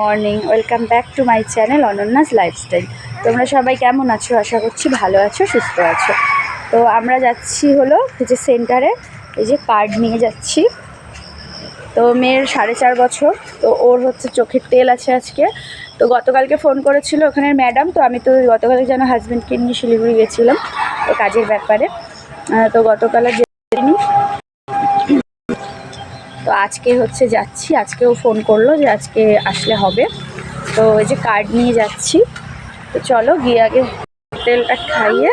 Morning, welcome back to my channel Ananya's lifestyle. তোমরা সবাই কেমন আছো? আশা করছি ভালো আছো, সুস্থ আছো। তো আমরা যাচ্ছি হলো যে সেন্টারে, এই যে কার্ড নিয়ে যাচ্ছি। তো মেয়ের সাড়ে চার বছর, তো ওর হচ্ছে চোখের তেল আছে আজকে। তো গতকালকে ফোন করেছিল ওখানের ম্যাডাম, তো আমি তো গতকালকে যেন হাজব্যান্ডকে নিয়ে শিলিগুড়ি গেছিলাম, তো কাজের ব্যাপারে। তো গতকাল আর তো আজকে হচ্ছে যাচ্ছি আজকেও ফোন করল যে আজকে আসলে হবে। তো এই যে কার্ড নিয়ে যাচ্ছি। তো চলো গিয়ে আগে তেলটা খাইয়ে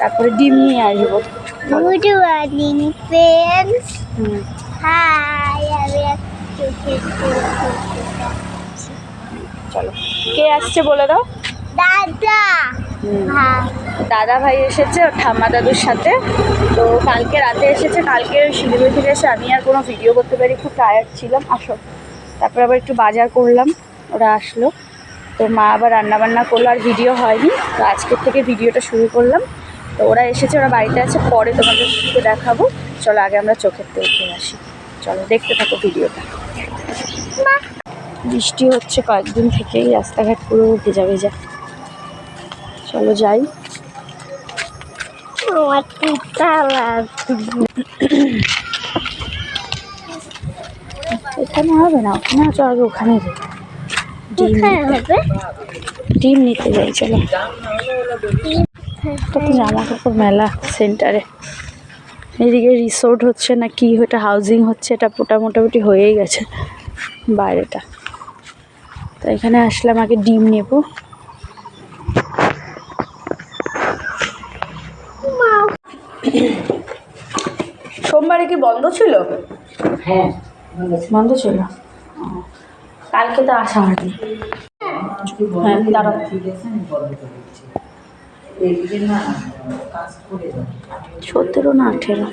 তারপরে ডিম নিয়ে আসব। গুড মর্নিং ফ্রেন্ডস হাই চলো। কে আসছে বলে দাও? দাদা। হ্যাঁ। দাদা ভাই এসেছে ওর ঠাম্মা দাদুর সাথে। তো কালকে রাতে এসেছে, কালকে শিলিগুড়ি থেকে এসে আমি আর কোনো ভিডিও করতে পারি খুব টায়ার্ড ছিলাম, আসো। তারপরে আবার একটু বাজার করলাম, ওরা আসলো। তো মা আবার রান্নাবান্না করল, আর ভিডিও হয়নি, তো আজকের থেকে ভিডিওটা শুরু করলাম। তো ওরা এসেছে, ওরা বাড়িতে আছে, পরে তোমাদের তোমাদেরকে দেখাবো। চলো, আগে আমরা চোখের খেয়ে আসি। চলো, দেখতে থাকো ভিডিওটা বৃষ্টি হচ্ছে কয়েকদিন থেকেই, রাস্তাঘাট পুরো ভেজা ভেজা। চলো, যাই। আমার পিতা এখানে হবে না ওখানে আছো আগে ওখানে ডিম নিতে- হবে? ডিম নিতে যাই চলো। জামা কাপড় মেলা সেন্টারে। এদিকে রিসোর্ট হচ্ছে না কি ওটা হাউজিং হচ্ছে এটা মোটা মোটামুটি হয়েই গেছে বাইরেটা। তো এখানে আসলাম আগে ডিম নেব। কি বন্ধ ছিল? হ্যাঁ। বন্ধ ছিল? কালকে তো আসা হয়নি। হ্যাঁ দাঁড়াও। সতেরো না আঠেরো?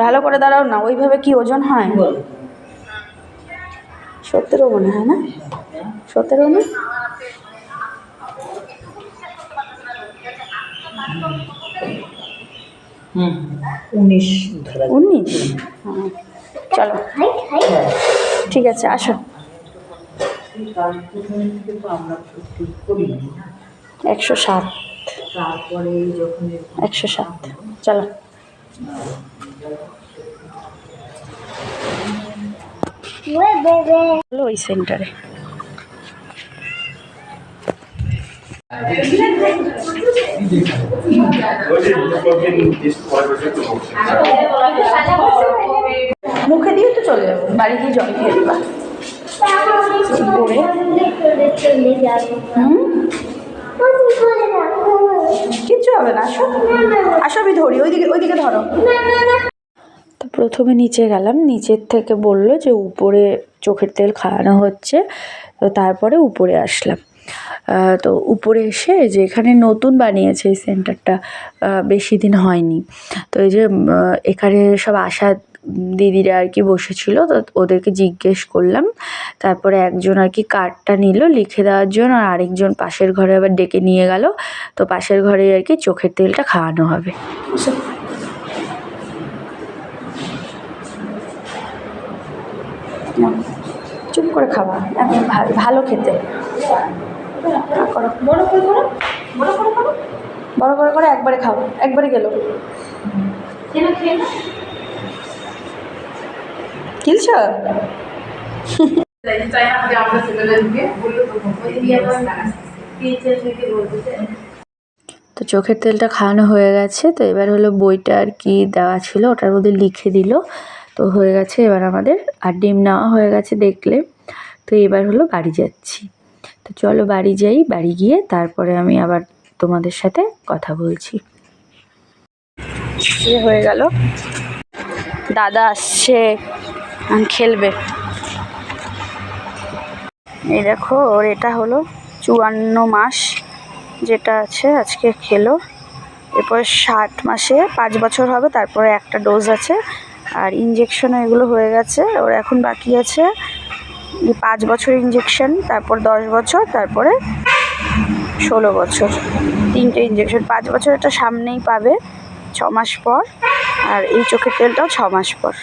ভালো করে দাঁড়াও না ওইভাবে কি ওজন হয়? বল সতেরো মনে হয় না? সতেরো না? হুম। উনিশ। উনিশ? হ্যাঁ। চলো। ঠিক আছে আসো। একশো সাত। তারপরে যখন এরকম একশো সাত চলো হলো ওই সেন্টারে। মুখে দিয়ে তো চলে যাব, বাড়ি গিয়ে জল খেয়ে দেবা কিচ্ছু হবে না, আসো। আসো, আমি ধরি, ওইদিকে ওইদিকে ধরো। তো প্রথমে নিচে গেলাম, নিচের থেকে বলল যে উপরে চোখের তেল খাওয়ানো হচ্ছে, তো তারপরে উপরে আসলাম। তো উপরে এসে যে এখানে নতুন বানিয়েছে এই সেন্টারটা বেশি দিন হয়নি। তো এই যে এখানে সব আশা দিদিরা আর কি বসেছিল, তো ওদেরকে জিজ্ঞেস করলাম। তারপরে একজন আর কি কার্ডটা নিল লিখে দেওয়ার জন্য, আর আরেকজন পাশের ঘরে আবার ডেকে নিয়ে গেল। তো পাশের ঘরে আর কি চোখের তেলটা খাওয়ানো হবে। চুপ করে ভা- ভালো খেতে। বড় করে বড় করে, একবারে খাও, একবারে গেল। কিলছ তো চোখের তেলটা খাওয়ানো হয়ে গেছে, তো এবার হলো বইটা আর কি দেওয়া ছিল, ওটার মধ্যে লিখে দিল। তো হয়ে গেছে, এবার আমাদের আর ডিম নেওয়া হয়ে গেছে দেখলে। তো এবার হলো বাড়ি যাচ্ছি। তো চলো বাড়ি যাই, বাড়ি গিয়ে তারপরে আমি আবার তোমাদের সাথে কথা বলছি। হয়ে গেল। দাদা আসছে খেলবে। এই দেখো, ওর এটা হলো চুয়ান্ন মাস যেটা আছে, আজকে খেলো। এরপরে ষাট মাসে পাঁচ বছর হবে, তারপরে একটা ডোজ আছে। আর ইঞ্জেকশনও এগুলো হয়ে গেছে, ওর এখন বাকি আছে পাঁচ বছর ইঞ্জেকশন তারপর দশ বছর, তারপরে ষোলো বছর। তিনটে ইঞ্জেকশন পাঁচ বছর এটা সামনেই পাবে, ছ মাস পর, আর এই চোখের তেলটাও ছ মাস পর।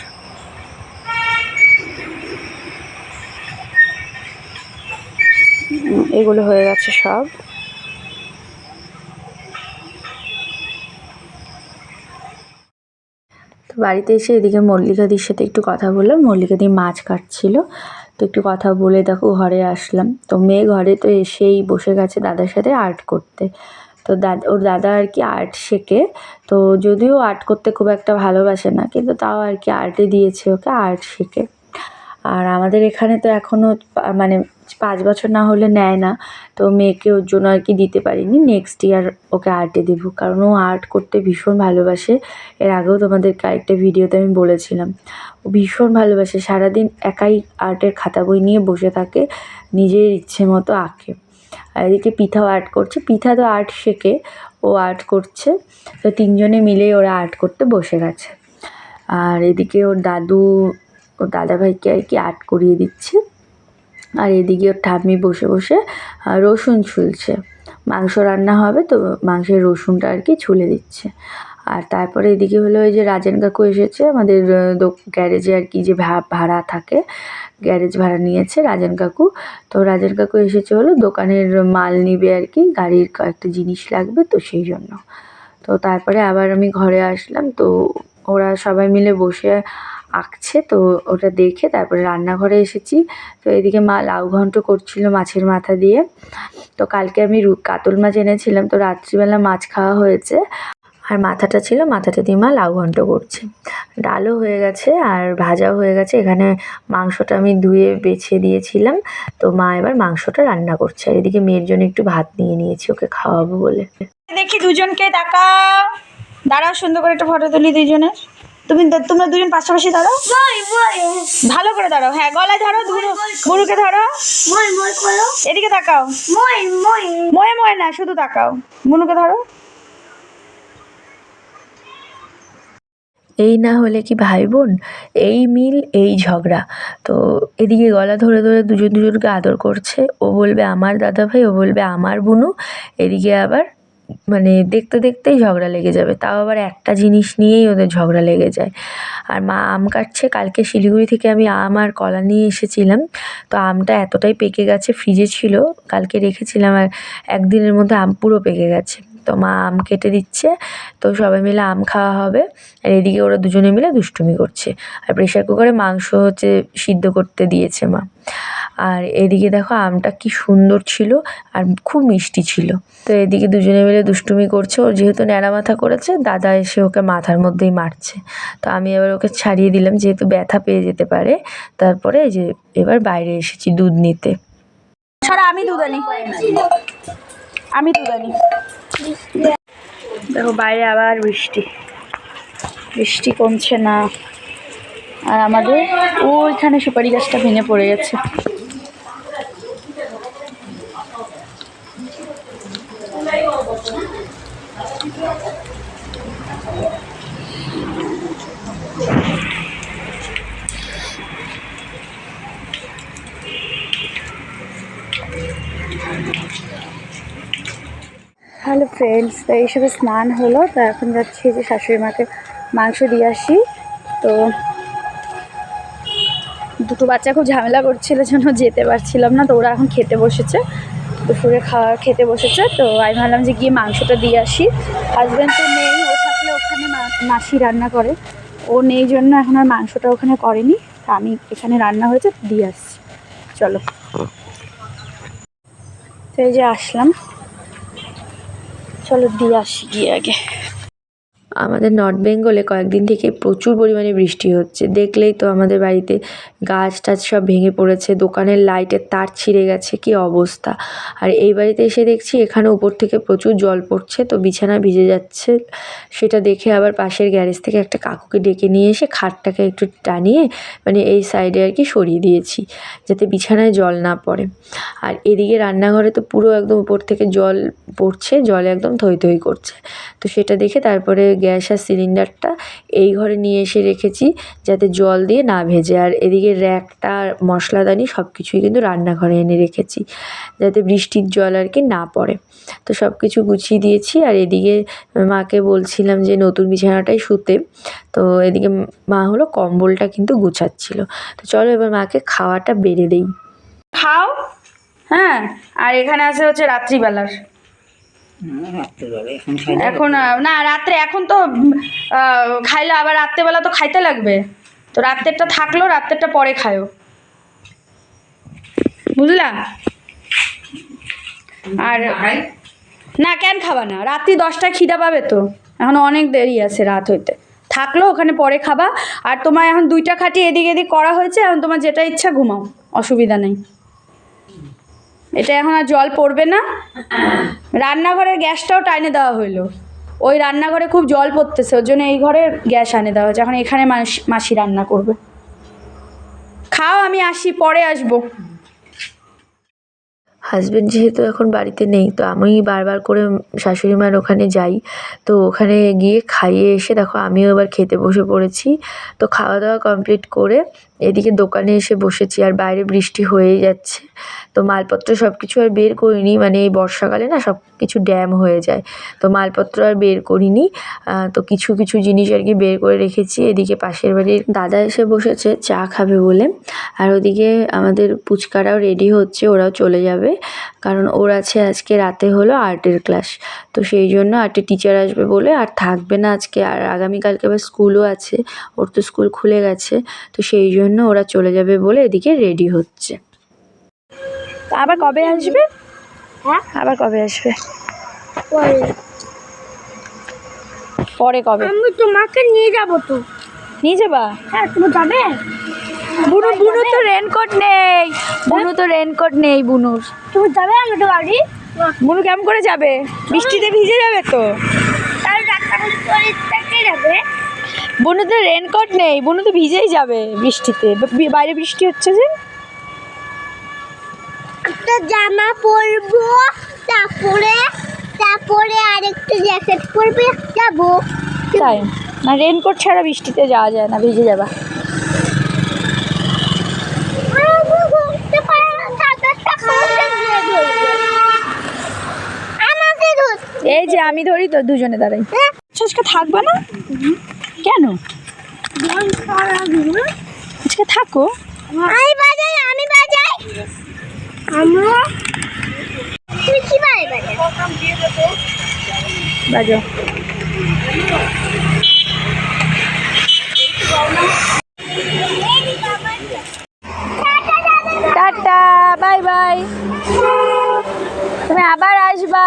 এগুলো হয়ে গেছে সব। বাড়িতে এসে এদিকে মল্লিকাদির সাথে একটু কথা বললাম। মল্লিকাদি মাছ কাটছিল। তো একটু কথা বলে দেখো, ঘরে আসলাম। তো মেয়ে ঘরে তো এসেই বসে গেছে দাদার সাথে আর্ট করতে। তো দাদা, ওর দাদা আর কি আর্ট শেখে। তো যদিও আর্ট করতে খুব একটা ভালোবাসে না, কিন্তু তাও আর কি আর্টে দিয়েছে ওকে, আর্ট শেখে। আর আমাদের এখানে তো এখনও মানে পাঁচ বছর না হলে নেয় না। তো মেয়েকে ওর জন্য আর কি দিতে পারিনি। নেক্সট ইয়ার ওকে আর্টে দেবো। কারণ ও আর্ট করতে ভীষণ ভালোবাসে। এর আগেও তোমাদেরকে আরেকটা ভিডিওতে আমি বলেছিলাম। ও ভীষণ ভালোবাসে। সারাদিন একাই আর্টের খাতা বই নিয়ে বসে থাকে। নিজের ইচ্ছে মতো আঁকে। আর এদিকে পিঠাও আর্ট করছে। পিঠা তো আর্ট শেখে। ও আর্ট করছে। তো তিনজনে মিলেই ওরা আর্ট করতে বসে গেছে। আর এদিকে ওর দাদু, ওর দাদাভাইকে আর কি আর্ট করিয়ে দিচ্ছে। আর এদিকে ওর ঠাম্মি বসে বসে রসুন ছুলছে। মাংস রান্না হবে তো মাংসের রসুনটা আর কি ছুলে দিচ্ছে। আর তারপরে এদিকে হলো ওই যে রাজেন কাকু এসেছে, আমাদের গ্যারেজে আর কি যে ভাড়া থাকে, গ্যারেজ ভাড়া নিয়েছে রাজেন কাকু। তো রাজেন কাকু এসেছে হলো দোকানের মাল নিবে আর কি, গাড়ির কয়েকটা জিনিস লাগবে তো সেই জন্য। তো তারপরে আবার আমি ঘরে আসলাম, তো ওরা সবাই মিলে বসে আঁকছে, তো ওটা দেখে তারপরে রান্নাঘরে এসেছি। তো এদিকে মা লাউ ঘন্ট করছিল মাছের মাথা দিয়ে। তো কালকে আমি কাতল মাছ এনেছিলাম, তো রাত্রিবেলা মাছ খাওয়া হয়েছে। আর মাথাটা ছিল, মাথাটা দিয়ে মা লাউ ঘন্ট করছে। ডালও হয়ে গেছে আর ভাজাও হয়ে গেছে। এখানে মাংসটা আমি ধুয়ে বেছে দিয়েছিলাম। তো মা এবার মাংসটা রান্না করছে। আর এদিকে মেয়ের জন্য একটু ভাত নিয়ে নিয়েছি, ওকে খাওয়াবো বলে। দেখি দুজনকে তাকাও দাঁড়াও সুন্দর করে একটা ফটো তুলি দুজনের। তুমি তোমরা দুজন পাশাপাশি দাঁড়াও। মই মই। ভালো করে দাঁড়াও হ্যাঁ গলায় ধরো গুরু গুরুকে ধরো। মই মই করো। এদিকে তাকাও। মই মই। ময়ে ময়ে না শুধু তাকাও। মুনুকে ধরো। এই না হলে কি ভাই বোন? এই মিল এই ঝগড়া। তো এদিকে গলা ধরে ধরে দুজন দুজনকে আদর করছে। ও বলবে আমার দাদা ভাই ও বলবে আমার বুনু। এদিকে আবার মানে দেখতে দেখতেই ঝগড়া লেগে যাবে। তাও আবার একটা জিনিস নিয়েই ওদের ঝগড়া লেগে যায়। আর মা আম কাটছে। কালকে শিলিগুড়ি থেকে আমি আম আর কলা নিয়ে এসেছিলাম। তো আমটা এতটাই পেকে গেছে, ফ্রিজে ছিল। কালকে রেখেছিলাম আর একদিনের মধ্যে আম পুরো পেকে গেছে। তো মা আম কেটে দিচ্ছে। তো সবাই মিলে আম খাওয়া হবে। আর এদিকে ওরা দুজনে মিলে দুষ্টুমি করছে। আর প্রেশার কুকারে মাংস হচ্ছে সিদ্ধ করতে দিয়েছে মা। আর এদিকে দেখো আমটা কি সুন্দর ছিল আর খুব মিষ্টি ছিল। তো এদিকে দুজনে মিলে দুষ্টুমি করছে। ওর যেহেতু ন্যাড়া মাথা করেছে, দাদা এসে ওকে মাথার মধ্যেই মারছে। তো আমি এবার ওকে ছাড়িয়ে দিলাম, যেহেতু ব্যথা পেয়ে যেতে পারে। তারপরে যে এবার বাইরে এসেছি দুধ নিতে। ছাড়া আমি দুধ আনি। আমি দুধ আনি। দেখো বাইরে আবার বৃষ্টি। বৃষ্টি কমছে না। আর আমাদের ওইখানে সুপারি গাছটা ভেঙে পড়ে গেছে। হ্যালো ফ্রেন্ডস তো এইসবে স্নান হলো, তো এখন যাচ্ছি যে শাশুড়ি মাকে মাংস দিয়ে আসি। তো দুটো বাচ্চা খুব ঝামেলা করছিল জন্য যেতে পারছিলাম না, তো ওরা এখন খেতে বসেছে। দুপুরে খাওয়া খেতে বসেছে, তো আমি ভাবলাম যে গিয়ে মাংসটা দিয়ে আসি। হাজব্যান্ড তো নেই, ও থাকলে ওখানে মাসি রান্না করে। ও নেই জন্য এখন আর মাংসটা ওখানে করেনি, তা আমি এখানে রান্না হয়েছে, দিয়ে আসছি। চলো। তো এই যে আসলাম। চলো দিয়ে আসি গিয়ে আগে। আমাদের নর্থ বেঙ্গলে কয়েকদিন থেকে প্রচুর পরিমাণে বৃষ্টি হচ্ছে। দেখলেই তো আমাদের বাড়িতে গাছ টাছ সব ভেঙে পড়েছে, দোকানের লাইটের তার ছিঁড়ে গেছে, কি অবস্থা? আর এই বাড়িতে এসে দেখছি এখানে উপর থেকে প্রচুর জল পড়ছে, তো বিছানা ভিজে যাচ্ছে। সেটা দেখে আবার পাশের গ্যারেজ থেকে একটা কাকুকে ডেকে নিয়ে এসে খাটটাকে একটু টানিয়ে মানে এই সাইডে আর কি সরিয়ে দিয়েছি, যাতে বিছানায় জল না পড়ে। আর এদিকে রান্নাঘরে তো পুরো একদম উপর থেকে জল পড়ছে, জলে একদম থই থই করছে। তো সেটা দেখে তারপরে গ্যাস আর সিলিন্ডারটা এই ঘরে নিয়ে এসে রেখেছি যাতে জল দিয়ে না ভেজে। আর এদিকে র্যাকটা, মশলাদানি সব কিছুই কিন্তু রান্নাঘরে এনে রেখেছি যাতে বৃষ্টির জল আর কি না পড়ে। তো সব কিছু গুছিয়ে দিয়েছি আর এদিকে মাকে বলছিলাম যে নতুন বিছানাটাই শুতে। তো এদিকে মা হলো কম্বলটা কিন্তু গুছাচ্ছিল। তো চলো এবার মাকে খাওয়াটা বেড়ে দেই। খাও। হ্যাঁ আর এখানে আছে হচ্ছে রাত্রিবেলার। রাত্রেবেলা এখন না, রাত্রে, এখন তো খাইলে, আবার রাত্রেবেলা তো খাইতে লাগবে। তো রাত্রেরটা থাকল, রাত্রেরটা পরে খায়ো। বুঝলা? আর না, কেন খাবা না? রাত্রি দশটায় খিদা পাবে তো। এখন অনেক দেরি আছে রাত হইতে। থাকল, ওখানে পরে খাবা। আর তোমার এখন দুইটা খাটি এদিক এদিক করা হয়েছে। এখন তোমার যেটা ইচ্ছা ঘুমাও। অসুবিধা নেই। এটা এখন আর জল পড়বে না। রান্নাঘরের গ্যাসটাও টাইনে দেওয়া হইল। ওই রান্নাঘরে খুব জল পড়তেছে, ওর জন্য এই ঘরে গ্যাস আনে দেওয়া হয়েছে। এখন এখানে মাসি রান্না করবে। খাও, আমি আসি, পরে আসব। হাজব্যান্ড যেহেতু এখন বাড়িতে নেই, তো আমি বারবার করে শাশুড়ি মার ওখানে যাই। তো ওখানে গিয়ে খাইয়ে এসে দেখো, আমিও এবার খেতে বসে পড়েছি। তো খাওয়া দাওয়া কমপ্লিট করে এদিকে দোকানে এসে বসেছি আর বাইরে বৃষ্টি হয়েই যাচ্ছে। তো মালপত্র সব কিছু আর বের করিনি মানে এই বর্ষাকালে না সব কিছু ড্যাম হয়ে যায়। তো মালপত্র আর বের করিনি তো কিছু কিছু জিনিস আর কি বের করে রেখেছি। এদিকে পাশের বাড়ির দাদা এসে বসেছে, চা খাবে বলে। আর ওদিকে আমাদের পুচকারাও রেডি হচ্ছে, ওরাও চলে যাবে। কারণ ওর আছে আজকে রাতে হলো আর্টের ক্লাস। তো সেই জন্য আর্টের টিচার আসবে বলে আর থাকবে না আজকে। আর আগামীকালকে আবার স্কুলও আছে, ওর তো স্কুল খুলে গেছে। তো সেই জন্য ওরা চলে যাবে বলে এদিকে রেডি হচ্ছে। তা আবার কবে আসবে? হ্যাঁ? আবার কবে আসবে? পরে। পরে কবে? আমি তোমাকে নিয়ে যাব তো। নিয়ে যাবা? হ্যাঁ তুমি যাবে? বুনু বুনু তো রেনকোট নেই। বুনু তো রেনকোট নেই বুনুর। তুমি যাবে আমাদের বাড়ি বুনু কেমন করে যাবে? বৃষ্টিতে ভিজে যাবে তো? তাহলে ডাক্তার থেকে যাবে। বুনু তো রেনকোট নেই বুনু তো ভিজেই যাবে বৃষ্টিতে। বাইরে বৃষ্টি হচ্ছে যে। একটা জামা পরবো তারপরে তারপরে আরেকটা জ্যাকেট পরবে যাব। তাই না রেনকোট ছাড়া বৃষ্টিতে যাওয়া যায় না ভিজে যাবা। এই যে আমি ধরি তো দুজনে দাঁড়াই। আজকে থাকবে না? কেন? আজকে থাকো। আমি বাজাই আমি বাজাই। আমরা তুমি কি বাজে বাজাই? বাজো টাটা বাই বাই তুমি আবার আসবা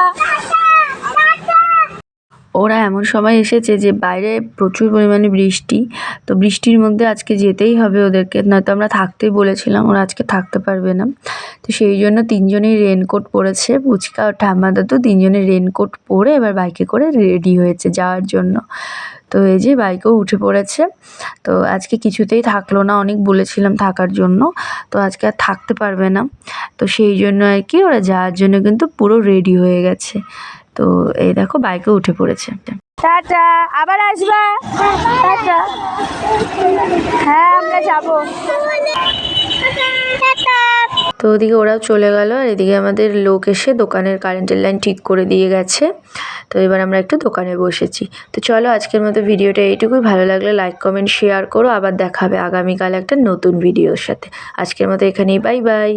ওরা এমন সময় এসেছে যে বাইরে প্রচুর পরিমাণে বৃষ্টি, তো বৃষ্টির মধ্যে আজকে যেতেই হবে ওদেরকে। নয়তো আমরা থাকতেই বলেছিলাম, ওরা আজকে থাকতে পারবে না। তো সেই জন্য তিনজনেই রেনকোট পরেছে, পুচকা ও ঠাম্মা দাদু তিনজনে রেনকোট পরে এবার বাইকে করে রেডি হয়েছে যাওয়ার জন্য। তো এই যে বাইকেও উঠে পড়েছে। তো আজকে কিছুতেই থাকল না, অনেক বলেছিলাম থাকার জন্য। তো আজকে আর থাকতে পারবে না। তো সেই জন্য আর কি ওরা যাওয়ার জন্য কিন্তু পুরো রেডি হয়ে গেছে। তো এই দেখো বাইকে উঠে পড়েছে টাটা আবার আসবা? টাটা। হ্যাঁ আমরা যাব। তো ওদিকে ওরাও চলে গেল আর এদিকে আমাদের লোক এসে দোকানের কারেন্টের লাইন ঠিক করে দিয়ে গেছে। তো এবার আমরা একটু দোকানে বসেছি। তো চলো আজকের মতো ভিডিওটা এইটুকুই। ভালো লাগলে লাইক কমেন্ট শেয়ার করো। আবার দেখাবে আগামীকাল একটা নতুন ভিডিওর সাথে। আজকের মতো এখানেই বাই বাই